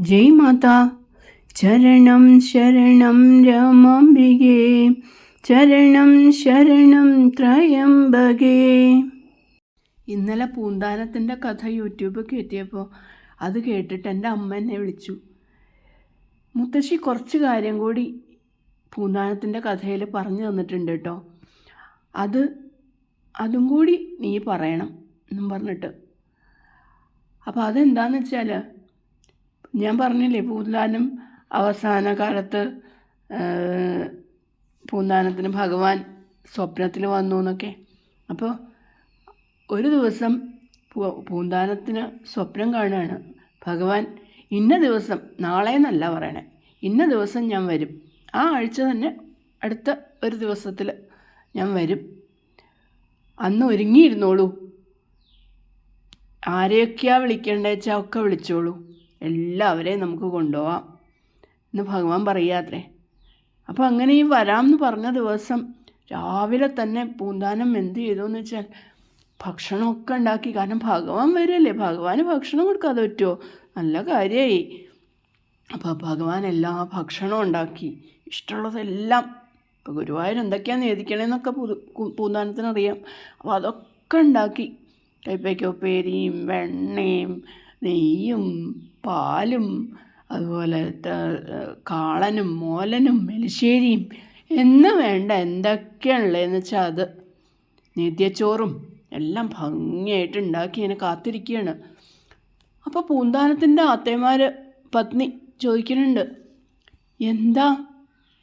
ജയ് മാതാ. ചരണം ശരണം രാമാംബികേ. ചരണം ശരണം ത്രയംബകേ. ഇന്നലെ പൂന്താനത്തിന്റെ കഥ യൂട്യൂബ് കയറ്റിയപ്പോൾ അത് കേട്ടിട്ട് എന്റെ അമ്മ എന്നെ വിളിച്ചു. മുത്തശ്ശി കുറച്ച് കാര്യം കൂടി പൂന്താനത്തിന്റെ കഥയിൽ പറഞ്ഞു തന്നിട്ടുണ്ട് കേട്ടോ. അത് അതും കൂടി നീ പറയണം എന്നും പറഞ്ഞിട്ട്. അപ്പോൾ അതെന്താണെന്ന് വെച്ചാൽ ഞാൻ പറഞ്ഞില്ലേ പൂന്താനം അവസാന കാലത്ത് പൂന്താനത്തിന് ഭഗവാൻ സ്വപ്നത്തിൽ വന്നു എന്നൊക്കെ. അപ്പോൾ ഒരു ദിവസം പൂന്താനത്തിന് സ്വപ്നം കാണുകയാണ്. ഭഗവാൻ ഇന്ന ദിവസം നാളെ എന്നല്ല പറയണേ ഇന്ന ദിവസം ഞാൻ വരും. ആ ആഴ്ച തന്നെ അടുത്ത ഒരു ദിവസത്തിൽ ഞാൻ വരും. അന്ന് ഒരുങ്ങിയിരുന്നോളൂ. ആരെയൊക്കെയാ വിളിക്കേണ്ടത് വെച്ചാൽ ഒക്കെ വിളിച്ചോളൂ. എല്ലാവരെയും നമുക്ക് കൊണ്ടുപോവാം എന്ന് ഭഗവാൻ പറയാത്രേ അപ്പോൾ അങ്ങനെ ഈ വരാമെന്ന് പറഞ്ഞ ദിവസം രാവിലെ തന്നെ പൂന്താനം എന്ത് ചെയ്തു എന്ന് വെച്ചാൽ ഭക്ഷണമൊക്കെ ഉണ്ടാക്കി. കാരണം ഭഗവാൻ വരല്ലേ? ഭഗവാന് ഭക്ഷണം കൊടുക്കാതെ പറ്റുമോ? നല്ല കാര്യമായി അപ്പോൾ ഭഗവാൻ എല്ലാ ഭക്ഷണവും ഉണ്ടാക്കി. ഇഷ്ടമുള്ളതെല്ലാം ഇപ്പോൾ ഗുരുവായൂർ എന്തൊക്കെയാണ് നേദിക്കണേന്നൊക്കെ കു- പൂന്താനത്തിനറിയാം. അപ്പോൾ അതൊക്കെ ഉണ്ടാക്കി. കൈപ്പയ്ക്കുപ്പേരിയും വെണ്ണയും നെയ്യും പാലും അതുപോലെ കാളനും മോലനും മെലിശ്ശേരിയും എന്ന് വേണ്ട എന്തൊക്കെയാണുള്ളതെന്ന് വെച്ചാൽ അത്. നിത്യച്ചോറും എല്ലാം ഭംഗിയായിട്ട് ഉണ്ടാക്കി ഇങ്ങനെ കാത്തിരിക്കുകയാണ്. അപ്പോൾ പൂന്താനത്തിന്റെ ആത്തേമാർ പത്നി ചോദിക്കുന്നുണ്ട് എന്താ?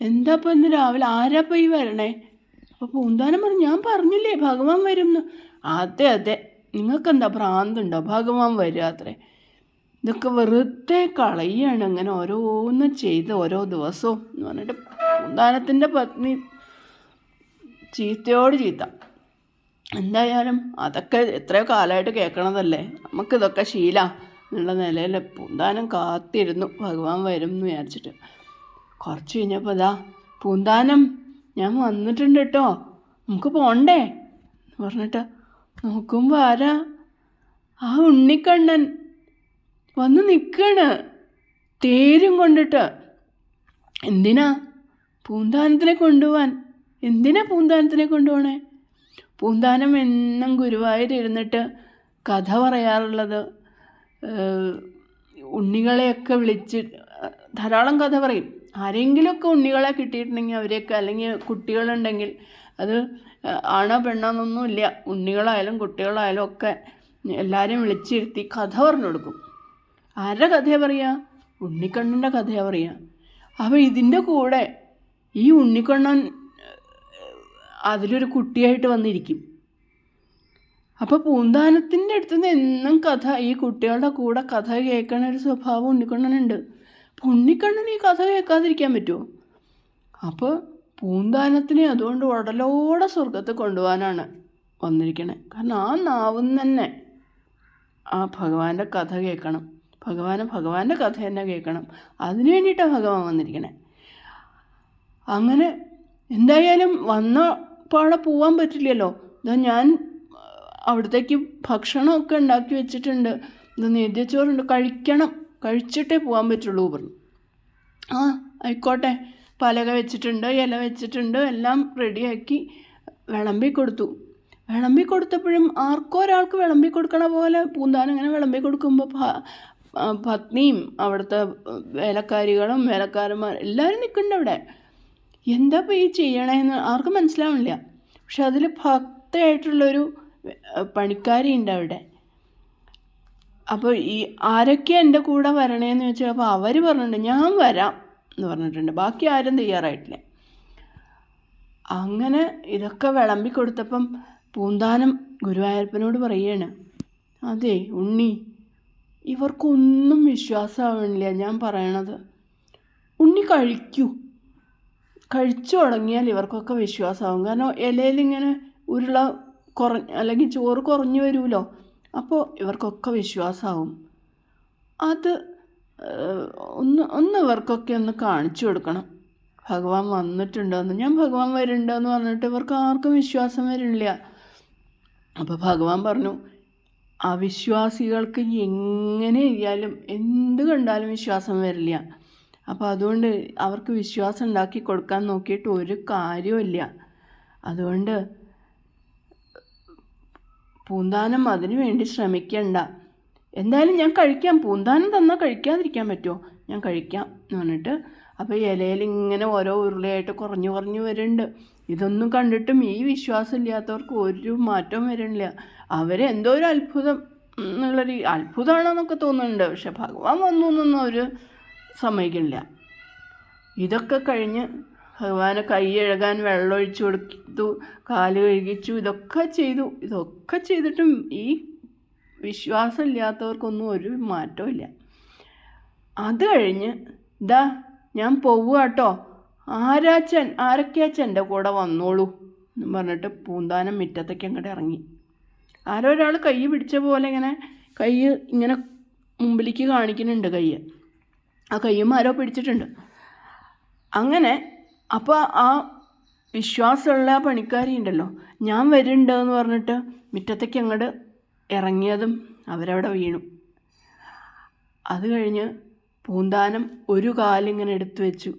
എന്താ ഇപ്പം ഇന്ന് രാവിലെ? ആരാ പോയി ഈ വരണേ? അപ്പോൾ പൂന്താനം പറഞ്ഞു ഞാൻ പറഞ്ഞില്ലേ ഭഗവാൻ വരും എന്ന് അതെ അതെ. നിങ്ങൾക്കെന്താ ഭ്രാന്തുണ്ടോ? ഭഗവാൻ വരിക അത്രേ. ഇതൊക്കെ വെറുതെ കളയാണ് അങ്ങനെ ഓരോന്ന് ചെയ്ത് ഓരോ ദിവസവും എന്ന് പറഞ്ഞിട്ട് പൂന്താനത്തിന്റെ പത്നി ചീത്തയോട് ചീത്ത. എന്തായാലും അതൊക്കെ എത്രയോ കാലമായിട്ട് കേൾക്കണതല്ലേ? നമുക്കിതൊക്കെ ശീല എന്നുള്ള നിലയിൽ പൂന്താനം കാത്തിരുന്നു. ഭഗവാൻ വരും എന്ന് വിചാരിച്ചിട്ട്. കുറച്ച് കഴിഞ്ഞപ്പോൾ ഇതാ പൂന്താനം ഞാൻ വന്നിട്ടുണ്ട് കേട്ടോ. നമുക്ക് പോണ്ടേ? പറഞ്ഞിട്ട് നോക്കുമ്പോൾ ആരാ ആ ഉണ്ണിക്കണ്ണൻ വന്ന് നിൽക്കണ് തേരും കൊണ്ടിട്ട്. എന്തിനാ പൂന്താനത്തിനെ കൊണ്ടുപോവാൻ? എന്തിനാ പൂന്താനത്തിനെ കൊണ്ടുപോണേ? പൂന്താനം എന്നും ഗുരുവായൂർ ഇരുന്നിട്ട് കഥ പറയാറുള്ളത് ഉണ്ണികളെയൊക്കെ വിളിച്ച് ധാരാളം കഥ പറയും. ആരെങ്കിലുമൊക്കെ ഉണ്ണികളെ കിട്ടിയിട്ടുണ്ടെങ്കിൽ അവരെയൊക്കെ അല്ലെങ്കിൽ കുട്ടികളുണ്ടെങ്കിൽ അത് ആണോ പെണ്ണോ എന്നൊന്നുമില്ല ഉണ്ണികളായാലും കുട്ടികളായാലും ഒക്കെ എല്ലാവരെയും വിളിച്ചിരുത്തി കഥ പറഞ്ഞു കൊടുക്കും. ആരുടെ കഥയാണ് പറയുക ഉണ്ണിക്കണ്ണന്റെ കഥയാണ് പറയുക അപ്പോൾ ഇതിന്റെ കൂടെ ഈ ഉണ്ണിക്കണ്ണൻ അതിലൊരു കുട്ടിയായിട്ട് വന്നിരിക്കും. അപ്പോൾ പൂന്താനത്തിന്റെ അടുത്ത് നിന്ന് എന്നും കഥ ഈ കുട്ടികളുടെ കൂടെ കഥ കേൾക്കണ ഒരു സ്വഭാവം ഉണ്ണിക്കണ്ണനുണ്ട്. അപ്പോൾ ഉണ്ണിക്കണ്ണൻ ഈ കഥ കേൾക്കാതിരിക്കാൻ പറ്റുമോ? അപ്പോൾ പൂന്താനത്തിനെ അതുകൊണ്ട് ഉടലോടെ സ്വർഗത്ത് കൊണ്ടുപോകാനാണ് വന്നിരിക്കണേ. കാരണം ആ നാവും തന്നെ ആ ഭഗവാന്റെ കഥ കേൾക്കണം. ഭഗവാന് ഭഗവാന്റെ കഥ തന്നെ കേൾക്കണം. അതിനു വേണ്ടിയിട്ടാണ് ഭഗവാൻ വന്നിരിക്കണേ. അങ്ങനെ എന്തായാലും വന്ന പാടെ പോവാൻ പറ്റില്ലല്ലോ. ഇതാ ഞാൻ അവിടത്തേക്ക് ഭക്ഷണമൊക്കെ ഉണ്ടാക്കി വെച്ചിട്ടുണ്ട്. ഇത് നേദ്യച്ചോറുണ്ട് കഴിക്കണം. കഴിച്ചിട്ടേ പോകാൻ പറ്റുള്ളൂ പറഞ്ഞു. ആ ആയിക്കോട്ടെ. പലക വെച്ചിട്ടുണ്ട് ഇല വെച്ചിട്ടുണ്ട് എല്ലാം റെഡിയാക്കി വിളമ്പി കൊടുത്തു. വിളമ്പി കൊടുത്തപ്പോഴും ആർക്കോ ഒരാൾക്ക് വിളമ്പി കൊടുക്കണ പോലെ പൂന്താനം അങ്ങനെ വിളമ്പി കൊടുക്കുമ്പോൾ പത്നിയും അവിടുത്തെ വേലക്കാരികളും വേലക്കാരന്മാർ എല്ലാവരും നിൽക്കുന്നുണ്ട് അവിടെ. എന്താ ഇപ്പോൾ ഈ ചെയ്യണേന്ന് ആർക്കും മനസ്സിലാവണില്ല. പക്ഷെ അതിൽ ഭക്തയായിട്ടുള്ളൊരു പണിക്കാരിയുണ്ട് അവിടെ. അപ്പോൾ ഈ ആരൊക്കെയാണ് എന്റെ കൂടെ വരണേന്ന് ചോദിച്ചാൽ അപ്പോൾ അവർ പറഞ്ഞിട്ടുണ്ട് ഞാൻ വരാം. എന്ന് പറഞ്ഞിട്ടുണ്ട്. ബാക്കി ആരും തയ്യാറായിട്ടില്ല. അങ്ങനെ ഇതൊക്കെ വിളമ്പി കൊടുത്തപ്പം പൂന്താനം ഗുരുവായൂരപ്പനോട് പറയാണ് അതെ ഉണ്ണി ഇവർക്കൊന്നും വിശ്വാസമാവണില്ല. ഞാൻ പറയണത് ഉണ്ണി കഴിക്കൂ. കഴിച്ചു തുടങ്ങിയാൽ ഇവർക്കൊക്കെ വിശ്വാസമാവും. കാരണം ഇലയിലിങ്ങനെ ഉരുള കുറഞ്ഞ അല്ലെങ്കിൽ ചോറ് കുറഞ്ഞു വരുമല്ലോ. അപ്പോൾ ഇവർക്കൊക്കെ വിശ്വാസമാവും. അത് ഒന്ന് ഒന്ന് ഇവർക്കൊക്കെ ഒന്ന് കാണിച്ചു കൊടുക്കണം. ഭഗവാൻ വന്നിട്ടുണ്ടോയെന്ന് ഞാൻ ഭഗവാൻ വരുന്നുണ്ടോയെന്ന് പറഞ്ഞിട്ട് ഇവർക്ക് ആർക്കും വിശ്വാസം വരില്ല അപ്പോൾ ഭഗവാൻ പറഞ്ഞു അവിശ്വാസികൾക്ക് എങ്ങനെ ചെയ്യാലും എന്ത് കണ്ടാലും വിശ്വാസം വരില്ല. അപ്പോൾ അതുകൊണ്ട് അവർക്ക് വിശ്വാസം ഉണ്ടാക്കി കൊടുക്കാൻ നോക്കിയിട്ട് ഒരു കാര്യമില്ല അതുകൊണ്ട് പൂന്താനം അതിനു വേണ്ടി ശ്രമിക്കണ്ട. എന്തായാലും ഞാൻ കഴിക്കാം. പൂന്താനം തന്നാൽ കഴിക്കാതിരിക്കാൻ പറ്റുമോ? ഞാൻ കഴിക്കാം എന്ന് പറഞ്ഞിട്ട് അപ്പോൾ ഇലയിൽ ഇങ്ങനെ ഓരോ ഉരുളയായിട്ട് കുറഞ്ഞു കുറഞ്ഞു വരുന്നുണ്ട്. ഇതൊന്നും കണ്ടിട്ടും ഈ വിശ്വാസമില്ലാത്തവർക്ക് ഒരു മാറ്റവും വരുന്നില്ല അവരെന്തോ ഒരു അത്ഭുതം എന്നുള്ളൊരു അത്ഭുതമാണെന്നൊക്കെ തോന്നുന്നുണ്ട്. പക്ഷെ ഭഗവാൻ വന്നു എന്നൊന്നും അവർ സമ്മതിക്കണില്ല ഇതൊക്കെ കഴിഞ്ഞ് ഭഗവാന് കൈ കഴുകാൻ വെള്ളം ഒഴിച്ചു കൊടുത്തു കാൽ കഴുകിച്ചു ഇതൊക്കെ ചെയ്തു. ഇതൊക്കെ ചെയ്തിട്ടും ഈ വിശ്വാസമില്ലാത്തവർക്കൊന്നും ഒരു മാറ്റവും ഇല്ല അത് കഴിഞ്ഞ് ഇതാ ഞാൻ പോവുക ആരാച്ചൻ ആരൊക്കെയാച്ചൻ എന്റെ കൂടെ വന്നോളൂ എന്ന് പറഞ്ഞിട്ട് പൂന്താനം മുറ്റത്തേക്ക് അങ്ങോട്ട് ഇറങ്ങി. ആരോ ഒരാൾ കൈ പിടിച്ച പോലെ ഇങ്ങനെ കൈ ഇങ്ങനെ മുമ്പിലേക്ക് കാണിക്കുന്നുണ്ട് കൈ. ആ കയ്യും ആരോ പിടിച്ചിട്ടുണ്ട്. അങ്ങനെ അപ്പോൾ ആ വിശ്വാസമുള്ള ആ പണിക്കാരി ഉണ്ടല്ലോ ഞാൻ വരുന്നുണ്ടെന്ന് പറഞ്ഞിട്ട് മുറ്റത്തേക്ക് അങ്ങോട്ട് ഇറങ്ങിയതും അവരവിടെ വീണു. അത് കഴിഞ്ഞ് പൂന്താനം ഒരു കാലിങ്ങനെ എടുത്തു വെച്ചു.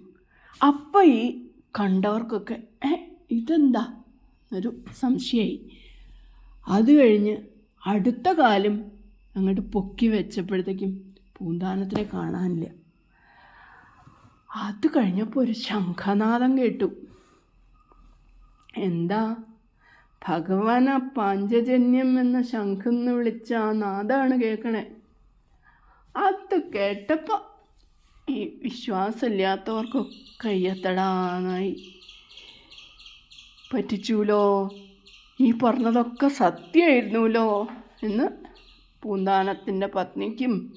അപ്പം ഈ കണ്ടവർക്കൊക്കെ ഏ ഇതെന്താ? ഒരു സംശയമായി അത് കഴിഞ്ഞ് അടുത്ത കാലം അങ്ങോട്ട് പൊക്കി വെച്ചപ്പോഴത്തേക്കും പൂന്താനത്തിനെ കാണാനില്ല. അത് കഴിഞ്ഞപ്പോൾ ഒരു ശംഖനാദം കേട്ടു. എന്താ? ഭഗവാൻ ആ പാഞ്ചജന്യം എന്ന ശംഖെന്ന് വിളിച്ച ആ നാദാണ് കേൾക്കണേ. അത് കേട്ടപ്പോൾ ഈ വിശ്വാസമില്ലാത്തവർക്കൊക്കെ എത്തടാനായി. പറ്റിച്ചൂലോ? ഈ പറഞ്ഞതൊക്കെ സത്യമായിരുന്നുല്ലോ എന്ന് പൂന്താനത്തിന്റെ പത്നിക്കും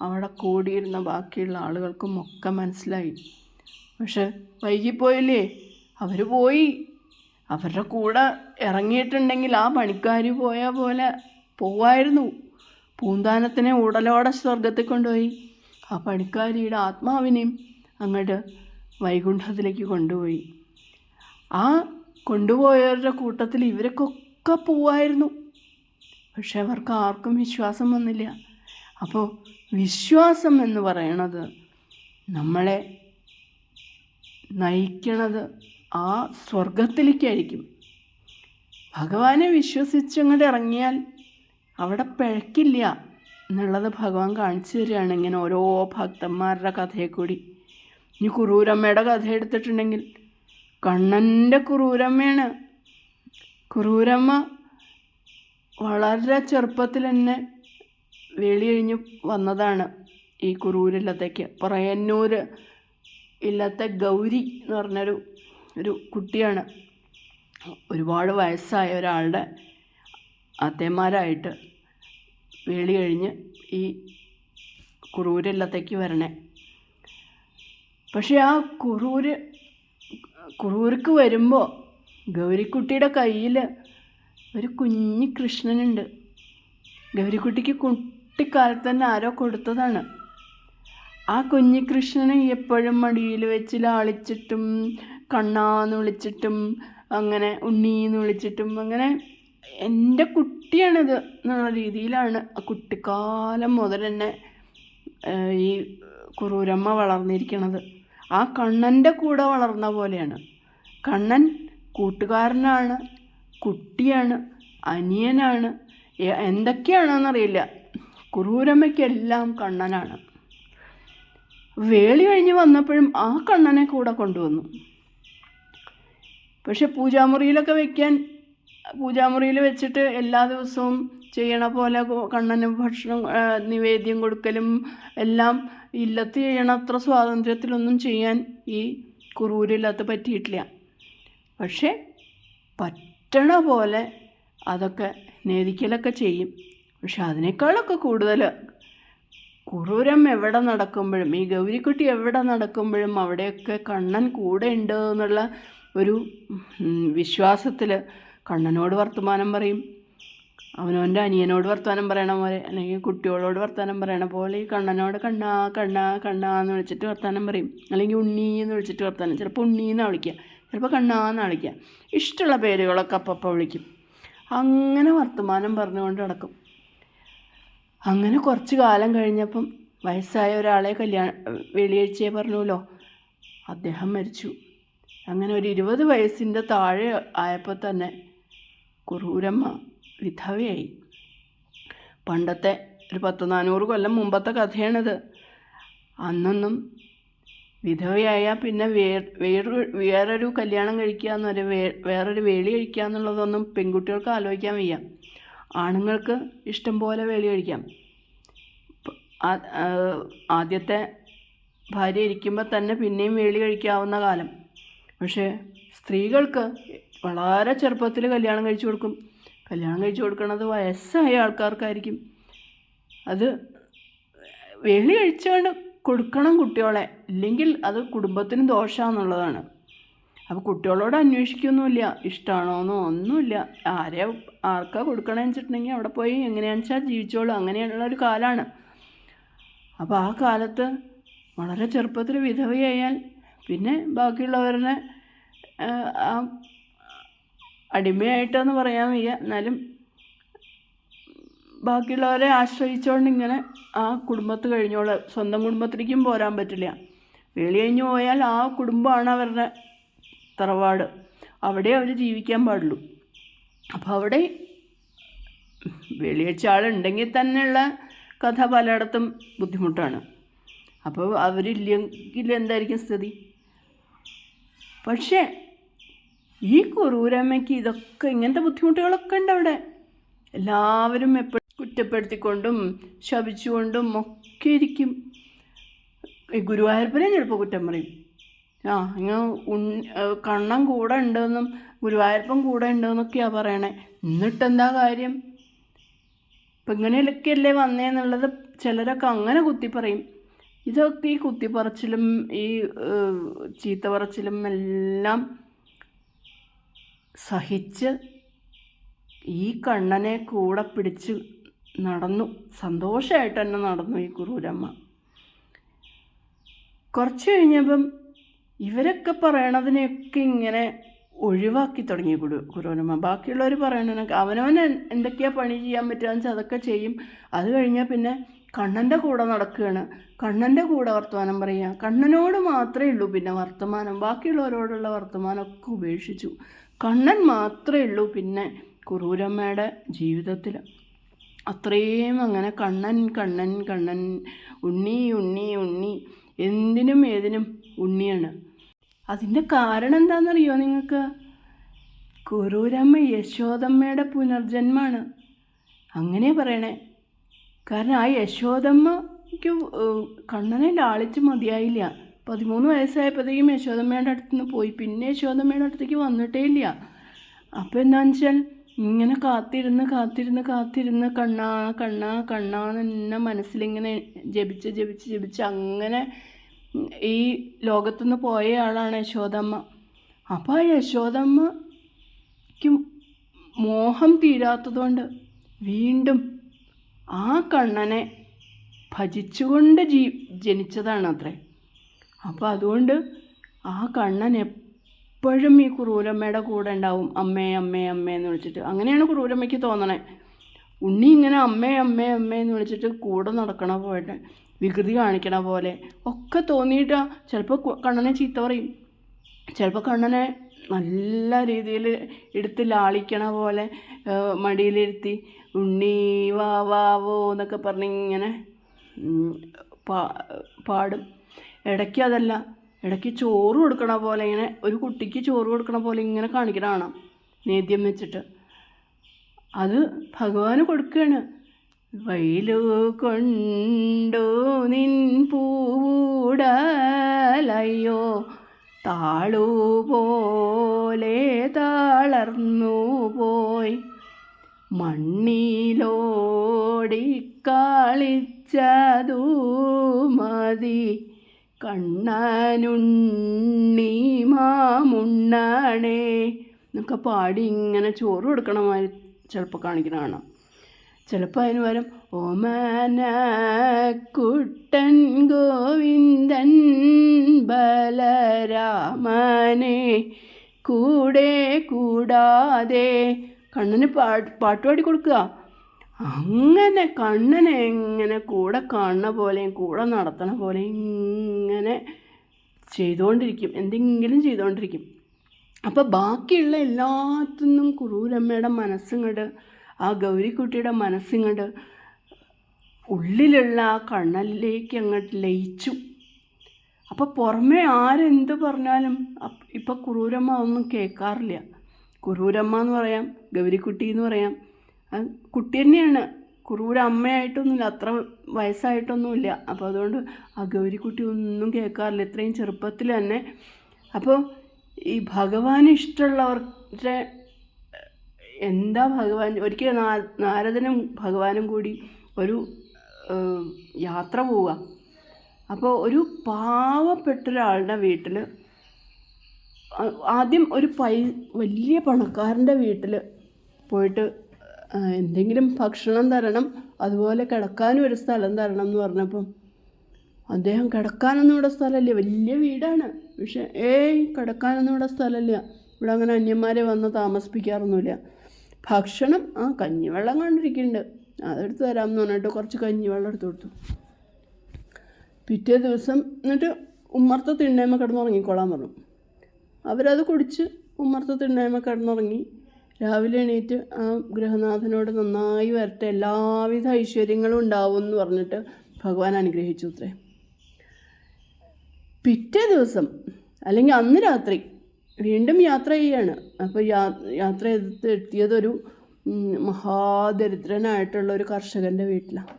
അവിടെ കൂടിയിരുന്ന ബാക്കിയുള്ള ആളുകൾക്കും ഒക്കെ മനസ്സിലായി. പക്ഷെ വൈകിപ്പോയില്ലേ? അവർ പോയി. അവരുടെ കൂടെ ഇറങ്ങിയിട്ടുണ്ടെങ്കിൽ ആ പണിക്കാർ പോയ പോലെ പോവായിരുന്നു. പൂന്താനത്തിനെ ഉടലോടെ സ്വർഗത്തിൽ കൊണ്ടുപോയി. ആ പണിക്കാരിയുടെ ആത്മാവിനെയും അങ്ങോട്ട് വൈകുണ്ഠത്തിലേക്ക് കൊണ്ടുപോയി. ആ കൊണ്ടുപോയവരുടെ കൂട്ടത്തിൽ ഇവരൊക്കെ പോവായിരുന്നു. പക്ഷെ അവർക്ക് ആർക്കും വിശ്വാസം വന്നില്ല. അപ്പോൾ വിശ്വാസം എന്ന് പറയണത് നമ്മളെ നയിക്കണത് ആ സ്വർഗത്തിലേക്കായിരിക്കും ഭഗവാനെ വിശ്വസിച്ചങ്ങോട്ട് ഇറങ്ങിയാൽ അവിടെ പിഴക്കില്ല എന്നുള്ളത് ഭഗവാൻ കാണിച്ചു തരികയാണ് ഇങ്ങനെ ഓരോ ഭക്തന്മാരുടെ കഥയെ കൂടി. ഇനി കുറൂരമ്മയുടെ കഥ എടുത്തിട്ടുണ്ടെങ്കിൽ കണ്ണന്റെ കുറൂരമ്മയാണ്. കുറൂരമ്മ വളരെ ചെറുപ്പത്തിൽ തന്നെ വേളി കഴിഞ്ഞ് വന്നതാണ് ഈ കുറൂരില്ലത്തേക്ക്. പറയന്നൂർ ഇല്ലത്തെ ഗൗരി എന്ന് പറഞ്ഞൊരു ഒരു കുട്ടിയാണ്. ഒരുപാട് വയസ്സായ ഒരാളുടെ അത്തേമാരായിട്ട് വേളി കഴിഞ്ഞ് ഈ കുറൂരില്ലത്തേക്ക് വരണേ. പക്ഷേ ആ കുറൂര് കുറൂർക്ക് വരുമ്പോൾ ഗൗരിക്കുട്ടിയുടെ കയ്യിൽ ഒരു കുഞ്ഞി കൃഷ്ണനുണ്ട്. ഗൗരിക്കുട്ടിക്ക് കുട്ടിക്കാലത്ത് തന്നെ ആരോ കൊടുത്തതാണ്. ആ കുഞ്ഞു കൃഷ്ണനെ എപ്പോഴും മടിയിൽ വെച്ച് ലാളിച്ചിട്ടും കണ്ണാന്ന് വിളിച്ചിട്ടും അങ്ങനെ ഉണ്ണീന്ന് വിളിച്ചിട്ടും അങ്ങനെ എന്റെ കുട്ടിയാണിത് എന്നുള്ള രീതിയിലാണ് കുട്ടിക്കാലം മുതൽ തന്നെ ഈ കുറൂരമ്മ വളർന്നിരിക്കണത്. ആ കണ്ണന്റെ കൂടെ വളർന്ന പോലെയാണ്. കണ്ണൻ കൂട്ടുകാരനാണ് കുട്ടിയാണ് അനിയനാണ് എന്തൊക്കെയാണെന്നറിയില്ല. കുറൂരമ്മയ്ക്കെല്ലാം കണ്ണനാണ്. വേളി കഴിഞ്ഞ് വന്നപ്പോഴും ആ കണ്ണനെ കൂടെ കൊണ്ടുവന്നു. പക്ഷെ പൂജാമുറിയിലൊക്കെ വയ്ക്കാൻ പൂജാമുറിയിൽ വെച്ചിട്ട് എല്ലാ ദിവസവും ചെയ്യണ പോലെ കണ്ണന് ഭക്ഷണം നിവേദ്യം കൊടുക്കലും എല്ലാം ഇല്ലത്ത് ചെയ്യണ അത്ര സ്വാതന്ത്ര്യത്തിലൊന്നും ചെയ്യാൻ ഈ കുറൂരില്ലത്ത് പറ്റിയിട്ടില്ല. പക്ഷേ പറ്റണ പോലെ അതൊക്കെ നേദിക്കലൊക്കെ ചെയ്യും. പക്ഷെ അതിനേക്കാളൊക്കെ കൂടുതൽ കുറൂരം എവിടെ നടക്കുമ്പോഴും ഈ ഗൗരിക്കുട്ടി എവിടെ നടക്കുമ്പോഴും അവിടെയൊക്കെ കണ്ണൻ കൂടെ ഉണ്ട് എന്നുള്ള ഒരു വിശ്വാസത്തിൽ കണ്ണനോട് വർത്തമാനം പറയും. അവനവന്റെ അനിയനോട് വർത്തമാനം പറയണ പോലെ അല്ലെങ്കിൽ കുട്ടികളോട് വർത്തമാനം പറയണ. പോലെ ഈ കണ്ണനോട് കണ്ണാ കണ്ണാ കണ്ണാ എന്ന് വിളിച്ചിട്ട് വർത്തമാനം പറയും. അല്ലെങ്കിൽ ഉണ്ണി എന്ന് വിളിച്ചിട്ട് വർത്തമാനം. ചിലപ്പോൾ ഉണ്ണി എന്നാണ് വിളിക്കുക. ചിലപ്പോൾ കണ്ണാ എന്ന് വിളിക്കുക. ഇഷ്ടമുള്ള പേരുകളൊക്കെ അപ്പപ്പോൾ വിളിക്കും. അങ്ങനെ വർത്തമാനം പറഞ്ഞുകൊണ്ട് നടക്കും. അങ്ങനെ കുറച്ച് കാലം കഴിഞ്ഞപ്പം വയസ്സായ ഒരാളെ കല്യാണം വെളിയഴിച്ചേ പറഞ്ഞുല്ലോ അദ്ദേഹം മരിച്ചു. അങ്ങനെ ഒരു ഇരുപത് വയസ്സിന്റെ താഴെ ആയപ്പോൾ തന്നെ കുറൂരമ്മ വിധവയായി. പണ്ടത്തെ ഒരു പത്ത് നാനൂറ് കൊല്ലം മുമ്പത്തെ കഥയാണിത്. അന്നൊന്നും വിധവയായാൽ പിന്നെ വേറൊരു വേറൊരു കല്യാണം കഴിക്കുക എന്നൊരു വേറൊരു വേളി കഴിക്കുക എന്നുള്ളതൊന്നും പെൺകുട്ടികൾക്ക് ആലോചിക്കാൻ വയ്യ. ആണുങ്ങൾക്ക് ഇഷ്ടം പോലെ വേളി കഴിക്കാം. ആദ്യത്തെ ഭാര്യ ഇരിക്കുമ്പോൾ തന്നെ പിന്നെയും വേളി കഴിക്കാവുന്ന കാലം. പക്ഷേ സ്ത്രീകൾക്ക് വളരെ ചെറുപ്പത്തിൽ കല്യാണം കഴിച്ചു കൊടുക്കും. കല്യാണം കഴിച്ചു കൊടുക്കുന്നത് വയസ്സായ ആൾക്കാർക്കായിരിക്കും. അത് വേളി കഴിച്ചുകൊണ്ട് കൊടുക്കണം കുട്ടികളെ. ഇല്ലെങ്കിൽ അത് കുടുംബത്തിന് ദോഷമാണെന്നുള്ളതാണ് അപ്പോൾ കുട്ടികളോട് അന്വേഷിക്കൊന്നുമില്ല. ഇഷ്ടമാണോന്നോ ഒന്നുമില്ല. ആരെ ആർക്കാ കൊടുക്കണമെന്ന് വെച്ചിട്ടുണ്ടെങ്കിൽ അവിടെ പോയി എങ്ങനെയാണെന്ന് വെച്ചാൽ ജീവിച്ചോളൂ. അങ്ങനെയുള്ള ഒരു കാലമാണ് അപ്പോൾ ആ കാലത്ത് വളരെ ചെറുപ്പത്തിൽ വിധവയായാൽ പിന്നെ ബാക്കിയുള്ളവരെ ആ, ആ അടിമയായിട്ടെന്ന് പറയാൻ വയ്യ. എന്നാലും ബാക്കിയുള്ളവരെ ആശ്രയിച്ചുകൊണ്ട് ഇങ്ങനെ ആ കുടുംബത്ത് കഴിഞ്ഞോളെ. സ്വന്തം കുടുംബത്തിലേക്കും പോരാൻ പറ്റില്ല. വേളി കഴിഞ്ഞു പോയാൽ ആ കുടുംബമാണ് അവരുടെ തറവാട്. അവിടെ അവർ ജീവിക്കാൻ പാടുള്ളൂ. അപ്പോൾ അവിടെ വെളിയച്ച ആളുണ്ടെങ്കിൽ തന്നെയുള്ള കഥ പലയിടത്തും ബുദ്ധിമുട്ടാണ്. അപ്പോൾ അവരില്ലെങ്കിൽ എന്തായിരിക്കും സ്ഥിതി? പക്ഷേ ഈ കുറൂരമ്മയ്ക്ക് ഇതൊക്കെ ഇങ്ങനത്തെ ബുദ്ധിമുട്ടുകളൊക്കെ ഉണ്ട് അവിടെ. എല്ലാവരും എപ്പോഴും കുറ്റപ്പെടുത്തിക്കൊണ്ടും ശപിച്ചുകൊണ്ടും ഒക്കെ ഇരിക്കും. ഈ ഗുരുവായൂരപ്പനെ ചിലപ്പോൾ കുറ്റം പറയും. ആ ഇങ്ങനെ ഉൺ കണ്ണം കൂടെ ഉണ്ടെന്നും ഗുരുവായൂരപ്പൻ കൂടെ ഉണ്ടെന്നൊക്കെയാണ് പറയണേ. എന്നിട്ടെന്താ കാര്യം? ഇപ്പം ഇങ്ങനെയൊക്കെയല്ലേ വന്നേന്നുള്ളത് ചിലരൊക്കെ അങ്ങനെ കുത്തി പറയും. ഇതൊക്കെ ഈ കുത്തിപ്പറച്ചിലും ഈ ചീത്ത പറച്ചിലും എല്ലാം സഹിച്ച് ഈ കണ്ണനെ കൂടെ പിടിച്ച് നടന്നു. സന്തോഷമായിട്ട് തന്നെ നടന്നു ഈ കുറൂരമ്മ കുറച്ച് കഴിഞ്ഞപ്പം ഇവരൊക്കെ പറയണതിനെയൊക്കെ ഇങ്ങനെ ഒഴിവാക്കി തുടങ്ങി കുടു കുറൂരമ്മ ബാക്കിയുള്ളവർ പറയണതിനൊക്കെ അവനവൻ എന്തൊക്കെയാണ് പണി ചെയ്യാൻ പറ്റുക വെച്ചാൽ അതൊക്കെ ചെയ്യും. അത് കഴിഞ്ഞാൽ പിന്നെ കണ്ണന്റെ കൂടെ നടക്കുകയാണ്. കണ്ണന്റെ കൂടെ വർത്തമാനം പറയുക. കണ്ണനോട് മാത്രമേ ഉള്ളൂ പിന്നെ വർത്തമാനം. ബാക്കിയുള്ളവരോടുള്ള വർത്തമാനമൊക്കെ ഉപേക്ഷിച്ചു. കണ്ണൻ മാത്രമേ ഉള്ളൂ പിന്നെ കുറൂരമ്മയുടെ ജീവിതത്തിൽ അത്രയും അങ്ങനെ കണ്ണൻ കണ്ണൻ കണ്ണൻ ഉണ്ണി ഉണ്ണി ഉണ്ണി എന്തിനും ഏതിനും ഉണ്ണിയാണ്. അതിന്റെ കാരണം എന്താണെന്നറിയോ നിങ്ങൾക്ക്? കുറൂരമ്മ യശോദമ്മയുടെ പുനർജന്മാണ്. അങ്ങനെ പറയണേ. കാരണം ആ യശോദമ്മയ്ക്ക് കണ്ണനെ ലാളിച്ച് മതിയായില്ല. പതിമൂന്ന് വയസ്സായപ്പോഴത്തേക്കും യശോദമ്മയുടെ അടുത്ത് നിന്ന് പോയി. പിന്നെ യശോദമ്മയുടെ അടുത്തേക്ക് വന്നിട്ടേ ഇല്ല. അപ്പോൾ എന്താണെന്ന് വെച്ചാൽ ഇങ്ങനെ കാത്തിരുന്ന് കാത്തിരുന്ന് കാത്തിരുന്ന് കണ്ണാ കണ്ണാ കണ്ണാ എന്നെ മനസ്സിലിങ്ങനെ ജപിച്ച് ജപിച്ച് ജപിച്ച് അങ്ങനെ ഈ ലോകത്തുനിന്ന് പോയ ആളാണ് യശോദമ്മ. അപ്പോൾ ആ യശോദമ്മയ്ക്ക് മോഹം തീരാത്തതുകൊണ്ട് വീണ്ടും ആ കണ്ണനെ ഭജിച്ചുകൊണ്ട് ജീ ജനിച്ചതാണ് അത്രേ അപ്പോൾ അതുകൊണ്ട് ആ കണ്ണൻ എപ്പോഴും ഈ കുറൂരമ്മയുടെ കൂടെ ഉണ്ടാവും. അമ്മേ അമ്മേ അമ്മേ എന്ന് വിളിച്ചിട്ട്. അങ്ങനെയാണ് കുറൂരമ്മയ്ക്ക് തോന്നണേ. ഉണ്ണി ഇങ്ങനെ അമ്മേ അമ്മേ അമ്മേ എന്ന് വിളിച്ചിട്ട് കൂടെ നടക്കണ പോയിട്ട് വികൃതി കാണിക്കണ പോലെ ഒക്കെ തോന്നിയിട്ട് ചിലപ്പോൾ കണ്ണനെ ചീത്ത പറയും. ചിലപ്പോൾ കണ്ണനെ നല്ല രീതിയിൽ എടുത്ത് ലാളിക്കണ പോലെ മടിയിലിരുത്തി ഉണ്ണി വാ വാവോ എന്നൊക്കെ പറഞ്ഞിങ്ങനെ പാ- പാടും. ഇടയ്ക്ക് അതല്ല ഇടയ്ക്ക് ചോറ് കൊടുക്കണ പോലെ ഇങ്ങനെ ഒരു കുട്ടിക്ക് ചോറ് കൊടുക്കണ പോലെ ഇങ്ങനെ കാണിക്കണ കാണാം നേദ്യം വെച്ചിട്ട്. അത് ഭഗവാന് കൊടുക്കുകയാണ് വയലോ കൊണ്ടോ നിൻ പൂടലയോ താളു പോലെ താളർന്നു പോയി. മണ്ണിലോടിക്കളിച്ചതു മതി. കണ്ണനുണ്ണി മാമുണ്ണാണേ. എന്നൊക്കെ പാടി ഇങ്ങനെ ചോറ് കൊടുക്കണ ചിലപ്പോൾ കാണിക്കണ കാണാം. ചിലപ്പോൾ അതിന് പകരം ഓമന കുട്ടൻ ഗോവിന്ദൻ ബലരാമനെ കൂടെ കൂടാതെ. കണ്ണന് പാട്ട് പാട്ട് പാടി കൊടുക്കുക. അങ്ങനെ കണ്ണനെ എങ്ങനെ കൂടെ കാണുന്ന പോലെയും കൂടെ നടത്തണ പോലെയും ഇങ്ങനെ ചെയ്തുകൊണ്ടിരിക്കും എന്തെങ്കിലും ചെയ്തുകൊണ്ടിരിക്കും അപ്പോൾ ബാക്കിയുള്ള എല്ലാത്തിനും കുറൂരമ്മയുടെ മനസ്സിങ്ങോട്ട് ആ ഗൗരിക്കുട്ടിയുടെ മനസ്സിങ്ങോട്ട് ഉള്ളിലുള്ള ആ കണ്ണലിലേക്ക് അങ്ങോട്ട് ലയിച്ചു. അപ്പോൾ പുറമേ ആരെന്ത് പറഞ്ഞാലും ഇപ്പം കുറൂരമ്മ ഒന്നും കേൾക്കാറില്ല. കുറൂരമ്മ എന്ന് പറയാം ഗൗരിക്കുട്ടി എന്ന് പറയാം കുട്ടി തന്നെയാണ്. കുറൂര അമ്മയായിട്ടൊന്നുമില്ല. അത്ര വയസ്സായിട്ടൊന്നുമില്ല. അപ്പോൾ അതുകൊണ്ട് ആ ഗൗരിക്കുട്ടി ഒന്നും കേൾക്കാറില്ല. ഇത്രയും ചെറുപ്പത്തിൽ തന്നെ. അപ്പോൾ ഈ ഭഗവാൻ ഇഷ്ടമുള്ളവരുടെ എന്താ ഭഗവാൻ? ഒരിക്കൽ നാ നാരദനും ഭഗവാനും കൂടി ഒരു യാത്ര പോവുക. അപ്പോൾ ഒരു പാവപ്പെട്ട ഒരാളുടെ വീട്ടിൽ ആദ്യം ഒരു പൈ വലിയ പണക്കാരന്റെ വീട്ടിൽ പോയിട്ട് എന്തെങ്കിലും ഭക്ഷണം തരണം അതുപോലെ കിടക്കാനും ഒരു സ്ഥലം തരണം എന്ന് പറഞ്ഞപ്പം അദ്ദേഹം കിടക്കാനൊന്നും ഇവിടെ സ്ഥലമില്ല. വലിയ വീടാണ്. പക്ഷേ ഏയ് കിടക്കാനൊന്നും ഇവിടെ സ്ഥലമില്ല. ഇവിടെ അങ്ങനെ അന്യന്മാരെ വന്ന് താമസിപ്പിക്കാറൊന്നുമില്ല. ഭക്ഷണം ആ കഞ്ഞിവെള്ളം കണ്ടിരിക്കുന്നുണ്ട്. അതെടുത്ത് എന്ന് പറഞ്ഞിട്ട് കുറച്ച് കഞ്ഞിവെള്ളം എടുത്ത് കൊടുത്തു. പിറ്റേ ദിവസം എന്നിട്ട് ഉമ്മർത്ത തിണ്ണേമ്മ കിടന്നുറങ്ങിക്കോളാൻ പറഞ്ഞു. അവരത് കുടിച്ച് ഉമ്മർത്ത തിണ്ണേമ്മ കിടന്നുറങ്ങി. രാവിലെ എണീറ്റ് ആ ഗൃഹനാഥനോട് നന്നായി വരട്ടെ എല്ലാവിധ ഐശ്വര്യങ്ങളും ഉണ്ടാവും എന്ന് പറഞ്ഞിട്ട് ഭഗവാൻ അനുഗ്രഹിച്ചു അത്രേ. പിറ്റേ ദിവസം അല്ലെങ്കിൽ അന്ന് രാത്രി വീണ്ടും യാത്ര ചെയ്യാണ്. അപ്പോൾ യാ യാത്ര ചെയ്തിട്ട് എത്തിയതൊരു മഹാദരിദ്രനായിട്ടുള്ള ഒരു കർഷകന്റെ വീട്ടിലാണ്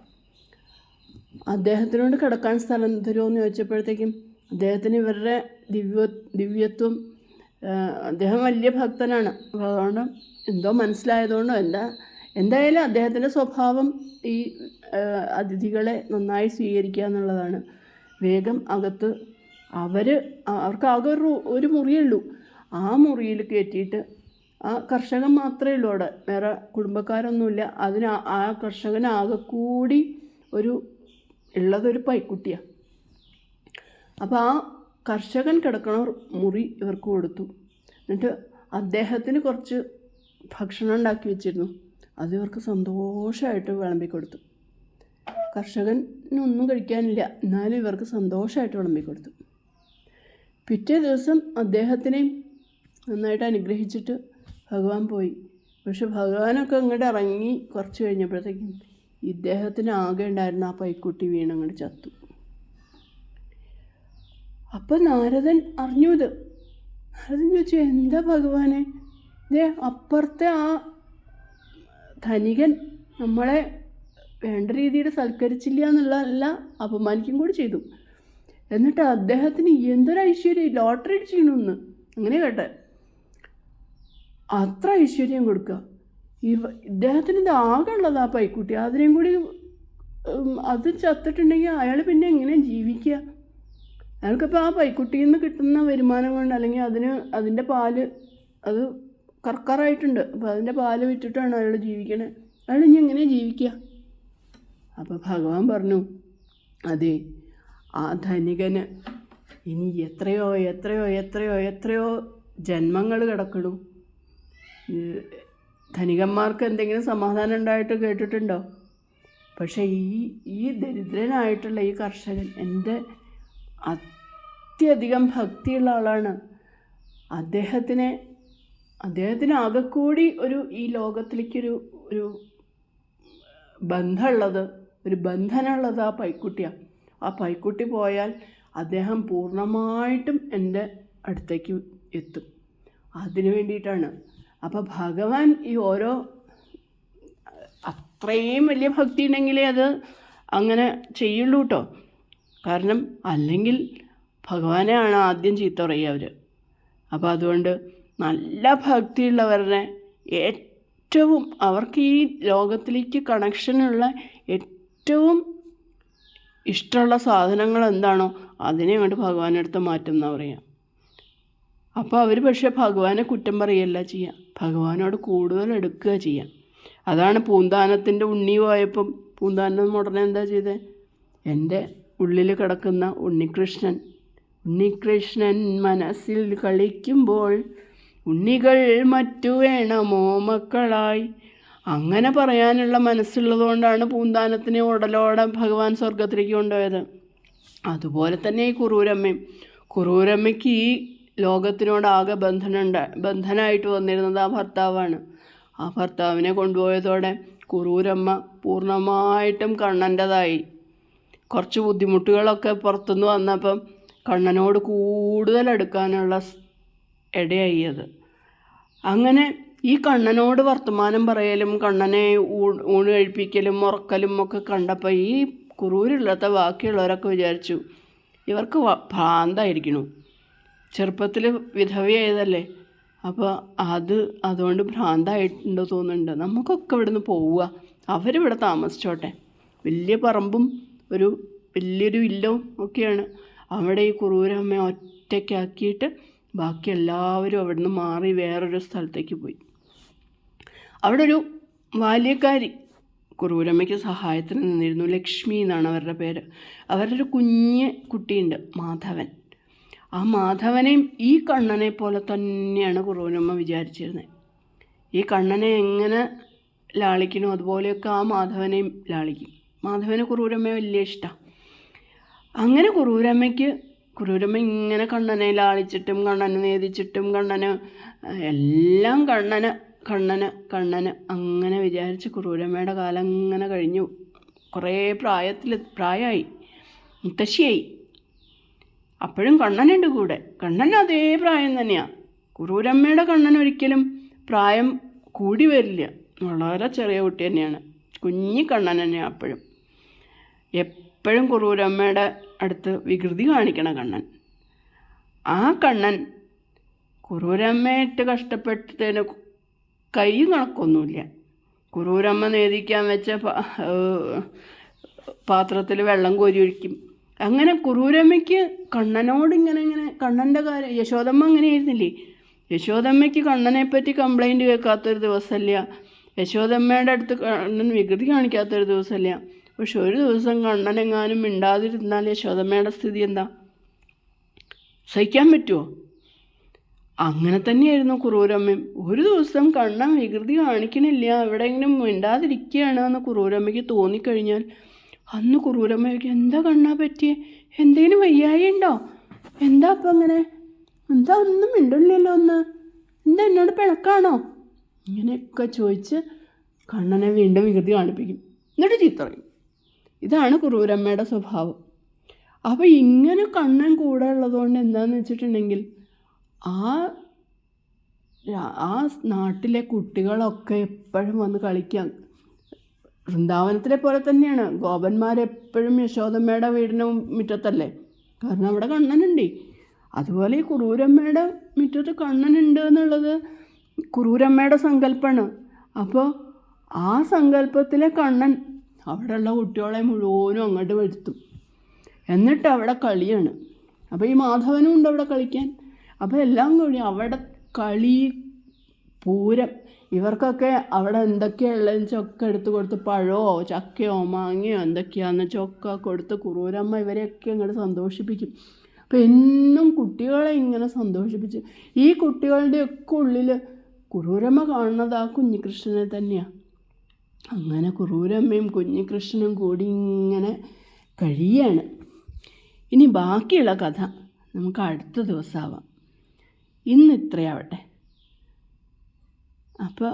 അദ്ദേഹത്തിനോട് കിടക്കാൻ സ്ഥലം തരുമോ എന്ന് ചോദിച്ചപ്പോഴത്തേക്കും അദ്ദേഹത്തിന് ഇവരുടെ ദിവ്യ ദിവ്യത്വം അദ്ദേഹം വലിയ ഭക്തനാണ്. അപ്പോൾ അതുകൊണ്ട് എന്തോ മനസ്സിലായതുകൊണ്ടോ എന്താ എന്തായാലും അദ്ദേഹത്തിന്റെ സ്വഭാവം ഈ അതിഥികളെ നന്നായി സ്വീകരിക്കുക എന്നുള്ളതാണ്. വേഗം അകത്ത് അവർ അവർക്ക് ആകെ ഒരു ഒരു മുറിയുള്ളൂ. ആ മുറിയിൽ കയറ്റിയിട്ട് ആ കർഷകൻ മാത്രമേ ഉള്ളൂ അവിടെ. വേറെ കുടുംബക്കാരൊന്നുമില്ല. അതിന് ആ- കർഷകൻ കൂടി ഒരു ഉള്ളതൊരു പൈക്കുട്ടിയാണ് അപ്പോൾ ആ കർഷകൻ കിടക്കണ മുറി ഇവർക്ക് കൊടുത്തു. എന്നിട്ട് അദ്ദേഹത്തിന് കുറച്ച് ഭക്ഷണം ഉണ്ടാക്കി വെച്ചിരുന്നു. അത് ഇവർക്ക് സന്തോഷമായിട്ട് വിളമ്പി കൊടുത്തു. കർഷകനൊന്നും കഴിക്കാനില്ല. എന്നാലും ഇവർക്ക് സന്തോഷമായിട്ട് വിളമ്പി കൊടുത്തു. പിറ്റേ ദിവസം അദ്ദേഹത്തിനെയും നന്നായിട്ട് അനുഗ്രഹിച്ചിട്ട് ഭഗവാൻ പോയി. പക്ഷെ ഭഗവാനൊക്കെ അങ്ങോട്ട് ഇറങ്ങി കുറച്ച് കഴിഞ്ഞപ്പോഴത്തേക്കും ഇദ്ദേഹത്തിന് ആകെ ഉണ്ടായിരുന്ന ആ പൈക്കുട്ടി വീണങ്ങോട്ട് ചത്തു. അപ്പം നാരദൻ അറിഞ്ഞു ഇത്. നാരദൻ ചോദിച്ചു എന്താ ഭഗവാനെ? ദേ അപ്പുറത്തെ ആ ധനികൻ നമ്മളെ വേണ്ട രീതിയിൽ സൽക്കരിച്ചില്ല എന്നുള്ളതല്ല അപമാനിക്കും കൂടി ചെയ്തു. എന്നിട്ട് അദ്ദേഹത്തിന് എന്തൊരു ഐശ്വര്യം ലോട്ടറി അടിച്ചിരുന്നു അങ്ങനെ കേട്ടെ. അത്ര ഐശ്വര്യം കൊടുക്കുക. ഇവ ഇദ്ദേഹത്തിന് ഇത് ആകെ ഉള്ളത് ആ പൈക്കുട്ടി. അതിനെയും കൂടി അത് ചത്തിട്ടുണ്ടെങ്കിൽ അയാൾ പിന്നെ എങ്ങനെ ജീവിക്കുക? അയാൾക്കിപ്പോൾ ആ പൈക്കുട്ടിയിൽ നിന്ന് കിട്ടുന്ന വരുമാനം കൊണ്ട് അല്ലെങ്കിൽ അതിന് അതിന്റെ പാൽ അത് കർക്കറായിട്ടുണ്ട്. അപ്പോൾ അതിന്റെ പാൽ വിറ്റിട്ടാണ് അയാൾ ജീവിക്കണത് അയാൾ ഇനി എങ്ങനെ ജീവിക്കുക അപ്പോൾ ഭഗവാൻ പറഞ്ഞു അതെ ആ ധനികന് ഇനി എത്രയോ എത്രയോ എത്രയോ എത്രയോ ജന്മങ്ങൾ കിടക്കണു. ധനികന്മാർക്ക് എന്തെങ്കിലും സമാധാനം ഉണ്ടായിട്ട് കേട്ടിട്ടുണ്ടോ? പക്ഷേ ഈ ഈ ദരിദ്രനായിട്ടുള്ള ഈ കർഷകൻ എന്റെ അത്യധികം ഭക്തിയുള്ള ആളാണ്. അദ്ദേഹത്തിനെ അദ്ദേഹത്തിന് ആകെക്കൂടി ഒരു ഈ ലോകത്തിലേക്കൊരു ഒരു ബന്ധമുള്ളത് ഒരു ബന്ധനമുള്ളത് ആ പൈക്കുട്ടിയാണ് ആ പൈക്കുട്ടി പോയാൽ അദ്ദേഹം പൂർണമായിട്ടും എന്റെ അടുത്തേക്ക് എത്തും. അതിനു വേണ്ടിയിട്ടാണ്. അപ്പോൾ ഭഗവാൻ ഈ ഓരോ അത്രയും വലിയ ഭക്തി ഉണ്ടെങ്കിലേ അത് അങ്ങനെ ചെയ്യുള്ളൂ കേട്ടോ കാരണം അല്ലെങ്കിൽ ഭഗവാനെയാണ് ആദ്യം ചീത്ത പറയുക അവർ അപ്പോൾ അതുകൊണ്ട് നല്ല ഭക്തിയുള്ളവരുടെ ഏറ്റവും അവർക്ക് ഈ ലോകത്തിലേക്ക് കണക്ഷനുള്ള ഏറ്റവും ഇഷ്ടമുള്ള സാധനങ്ങൾ എന്താണോ അതിനെ അങ്ങോട്ട് ഭഗവാനെടുത്ത് മാറ്റും എന്നാ പറയുക അപ്പോൾ അവർ പക്ഷേ ഭഗവാനെ കുറ്റം പറയല്ല ചെയ്യുക ഭഗവാനോട് കൂടുതൽ എടുക്കുക ചെയ്യുക അതാണ് പൂന്താനത്തിന്റെ ഉണ്ണി പോയപ്പം പൂന്താനം ഉടനെ എന്താ ചെയ്തത് എന്റെ ഉള്ളിൽ കിടക്കുന്ന ഉണ്ണികൃഷ്ണൻ ഉണ്ണികൃഷ്ണൻ മനസ്സിൽ കളിക്കുമ്പോൾ ഉണ്ണികൾ മറ്റു വേണമോ മക്കളായി? അങ്ങനെ പറയാനുള്ള മനസ്സുള്ളതുകൊണ്ടാണ് പൂന്താനത്തിനെ ഉടലോടെ ഭഗവാൻ സ്വർഗത്തിലേക്ക് കൊണ്ടുപോയത്. അതുപോലെ തന്നെ ഈ കുറൂരമ്മയും കുറൂരമ്മയ്ക്ക് ഈ ലോകത്തിനോടാകെ ബന്ധനുണ്ട്. ബന്ധനായിട്ട് വന്നിരുന്നത് ആ ഭർത്താവാണ്. ആ ഭർത്താവിനെ കൊണ്ടുപോയതോടെ കുറൂരമ്മ പൂർണമായിട്ടും കണ്ണന്റെതായി. കുറച്ച് ബുദ്ധിമുട്ടുകളൊക്കെ പുറത്തുനിന്ന് വന്നപ്പം കണ്ണനോട് കൂടുതൽ അടുക്കാനുള്ള ഇടയായി അത്. അങ്ങനെ ഈ കണ്ണനോട് വർത്തമാനം പറയലും കണ്ണനെ ഊണ് കഴിപ്പിക്കലും ഉറക്കലും ഒക്കെ കണ്ടപ്പോൾ ഈ കുറൂരില്ലാത്ത ബാക്കിയുള്ളവരൊക്കെ വിചാരിച്ചു ഇവർക്ക് ഭ്രാന്തായിരിക്കണു. ചെറുപ്പത്തിൽ വിധവയായതല്ലേ. അപ്പോൾ അത് അതുകൊണ്ട് ഭ്രാന്തായിട്ടുണ്ടോ തോന്നുന്നുണ്ട്. നമുക്കൊക്കെ ഇവിടുന്ന് പോവുക. അവരിവിടെ താമസിച്ചോട്ടെ. വലിയ പറമ്പും ഒരു വലിയൊരു ഇല്ലവും ഒക്കെയാണ്. അവിടെ ഈ കുറൂരമ്മയെ ഒറ്റയ്ക്കാക്കിയിട്ട് ബാക്കി എല്ലാവരും അവിടെ നിന്ന് മാറി വേറൊരു സ്ഥലത്തേക്ക് പോയി. അവിടെ ഒരു ബാല്യക്കാരി കുറൂരമ്മയ്ക്ക് സഹായത്തിന് നിന്നിരുന്നു. ലക്ഷ്മി എന്നാണ് അവരുടെ പേര്. അവരുടെ ഒരു കുഞ്ഞ് കുട്ടിയുണ്ട് മാധവൻ. ആ മാധവനെയും ഈ കണ്ണനെ പോലെ തന്നെയാണ് കുറൂരമ്മ വിചാരിച്ചിരുന്നത് ഈ കണ്ണനെ എങ്ങനെ ലാളിക്കണോ അതുപോലെയൊക്കെ ആ മാധവനെയും ലാളിക്കും. മാധവന് കുറൂരമ്മയെ വലിയ ഇഷ്ടമാണ് അങ്ങനെ കുറൂരമ്മയ്ക്ക് കുറൂരമ്മ ഇങ്ങനെ കണ്ണനെ ലാളിച്ചിട്ടും കണ്ണനെ നേദിച്ചിട്ടും കണ്ണന് എല്ലാം കണ്ണന് കണ്ണന് കണ്ണന് അങ്ങനെ വിചാരിച്ച് കുറൂരമ്മയുടെ കാലം ഇങ്ങനെ കഴിഞ്ഞു. കുറേ പ്രായത്തിൽ പ്രായമായി മുത്തശ്ശിയായി. അപ്പോഴും കണ്ണനുണ്ട് കൂടെ. കണ്ണൻ അതേ പ്രായം തന്നെയാണ് കുറൂരമ്മയുടെ കണ്ണൻ ഒരിക്കലും പ്രായം കൂടി വരില്ല. വളരെ ചെറിയ കുട്ടി തന്നെയാണ്. കുഞ്ഞി കണ്ണൻ തന്നെയാണ് അപ്പോഴും. എപ്പോഴും കുറൂരമ്മയുടെ അടുത്ത് വികൃതി കാണിക്കണ കണ്ണൻ. ആ കണ്ണൻ കുറൂരമ്മയിട്ട് കഷ്ടപ്പെട്ടതിന് കൈ കണക്കൊന്നുമില്ല. കുറൂരമ്മ നേദിക്കാൻ വെച്ച പാത്രത്തിൽ വെള്ളം കോരി ഒഴിക്കും. അങ്ങനെ കുറൂരമ്മയ്ക്ക് കണ്ണനോട് ഇങ്ങനെ ഇങ്ങനെ കണ്ണന്റെ കാര്യം യശോദമ്മ അങ്ങനെ ആയിരുന്നില്ലേ? യശോദമ്മയ്ക്ക് കണ്ണനെ പറ്റി കംപ്ലൈന്റ് കേൾക്കാത്തൊരു ദിവസമില്ല യശോദമ്മയുടെ അടുത്ത് കണ്ണൻ വികൃതി കാണിക്കാത്തൊരു ദിവസമില്ല പക്ഷെ ഒരു ദിവസം കണ്ണനെങ്ങാനും മിണ്ടാതിരുന്നാൽ യശോദമ്മയുടെ സ്ഥിതി എന്താ? സഹിക്കാൻ പറ്റുമോ അങ്ങനെ തന്നെയായിരുന്നു കുറൂരമ്മയും. ഒരു ദിവസം കണ്ണൻ വികൃതി കാണിക്കണില്ല. എവിടെയെങ്കിലും മിണ്ടാതിരിക്കുകയാണ് എന്ന് കുറൂരമ്മയ്ക്ക് തോന്നിക്കഴിഞ്ഞാൽ അന്ന് കുറൂരമ്മയ്ക്ക് എന്താ കണ്ണാ പറ്റിയേ? എന്തെങ്കിലും വയ്യായി ഉണ്ടോ? എന്താ അപ്പം അങ്ങനെ എന്താ ഒന്നും മിണ്ടില്ലല്ലോ ഒന്ന് എന്താ എന്നോട് പിണക്കാണോ? ഇങ്ങനെയൊക്കെ ചോദിച്ച് കണ്ണനെ വീണ്ടും വികൃതി കാണിപ്പിക്കും. എന്നിട്ട് ചീത്ത ഇതാണ് കുറൂരമ്മയുടെ സ്വഭാവം. അപ്പോൾ ഇങ്ങനെ കണ്ണൻ കൂടെ ഉള്ളതുകൊണ്ട് എന്താണെന്ന് വെച്ചിട്ടുണ്ടെങ്കിൽ ആ ആ നാട്ടിലെ കുട്ടികളൊക്കെ എപ്പോഴും വന്ന് കളിക്കാം. വൃന്ദാവനത്തിലെ പോലെ തന്നെയാണ്. ഗോപന്മാരെപ്പോഴും യശോദമ്മയുടെ വീടിന് മുറ്റത്തല്ലേ? കാരണം അവിടെ കണ്ണനുണ്ട്. അതുപോലെ ഈ കുറൂരമ്മയുടെ മുറ്റത്ത് കണ്ണനുണ്ട് എന്നുള്ളത് കുറൂരമ്മയുടെ സങ്കല്പമാണ്. അപ്പോൾ ആ സങ്കല്പത്തിലെ കണ്ണൻ അവിടെയുള്ള കുട്ടികളെ മുഴുവനും അങ്ങോട്ട് വരുത്തും. എന്നിട്ട് അവിടെ കളിയാണ്. അപ്പോൾ ഈ മാധവനും ഉണ്ട് അവിടെ കളിക്കാൻ. അപ്പോൾ എല്ലാം കൂടി അവിടെ കളി പൂരം ഇവർക്കൊക്കെ അവിടെ എന്തൊക്കെയുള്ളതെന്ന് ചൊക്കെ എടുത്ത് കൊടുത്ത് പഴമോ ചക്കയോ മാങ്ങയോ എന്തൊക്കെയാന്ന് ചൊക്ക കൊടുത്ത് കുറൂരമ്മ ഇവരെയൊക്കെ അങ്ങോട്ട് സന്തോഷിപ്പിക്കും. അപ്പോൾ എന്നും കുട്ടികളെ ഇങ്ങനെ സന്തോഷിപ്പിച്ച് ഈ കുട്ടികളുടെയൊക്കെ ഉള്ളിൽ കുറൂരമ്മ കാണുന്നത് ആ കുഞ്ഞികൃഷ്ണനെ തന്നെയാണ് അങ്ങനെ കുറൂരമ്മയും കുഞ്ഞികൃഷ്ണനും കൂടി ഇങ്ങനെ കഴിയാണ്. ഇനി ബാക്കിയുള്ള കഥ നമുക്ക് അടുത്ത ദിവസമാവാം ഇന്ന് ഇത്രയാവട്ടെ. അപ്പോൾ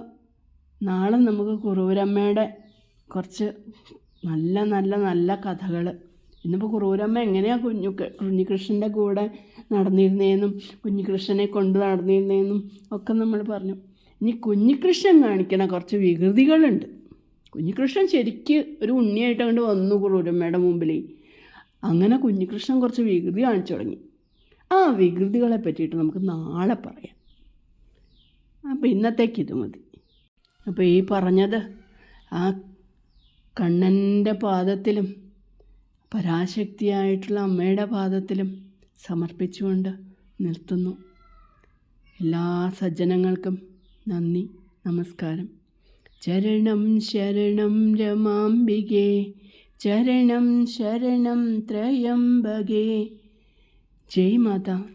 നാളെ നമുക്ക് കുറൂരമ്മയുടെ കുറച്ച് നല്ല നല്ല നല്ല കഥകൾ. ഇന്നിപ്പോൾ കുറൂരമ്മ എങ്ങനെയാണ് കുഞ്ഞു കുഞ്ഞികൃഷ്ണന്റെ കൂടെ നടന്നിരുന്നതെന്നും കുഞ്ഞികൃഷ്ണനെ കൊണ്ട് നടന്നിരുന്നതെന്നും ഒക്കെ നമ്മൾ പറഞ്ഞു. ഇനി കുഞ്ഞികൃഷ്ണൻ കാണിക്കണ കുറച്ച് വികൃതികളുണ്ട്. കുഞ്ഞികൃഷ്ണൻ ശരിക്ക് ഒരു ഉണ്ണിയായിട്ട് അങ്ങോട്ട് വന്നു കുറൂരമ്മയുടെ മുമ്പിൽ അങ്ങനെ കുഞ്ഞികൃഷ്ണൻ കുറച്ച് വികൃതി കാണിച്ചു തുടങ്ങി. ആ വികൃതികളെ പറ്റിയിട്ട് നമുക്ക് നാളെ പറയാം. അപ്പോൾ ഇന്നത്തേക്ക് ഇത് മതി. അപ്പോൾ ഈ പറഞ്ഞത് ആ കണ്ണന്റെ പാദത്തിലും പരാശക്തിയായിട്ടുള്ള അമ്മയുടെ പാദത്തിലും സമർപ്പിച്ചുകൊണ്ട് നിർത്തുന്നു. എല്ലാ സജ്ജനങ്ങൾക്കും നന്ദി നമസ്കാരം. ചരണം ശരണം രമാംബികേ ചരണം ശരണം ത്രയംബകേ. ജയ് മാതാ.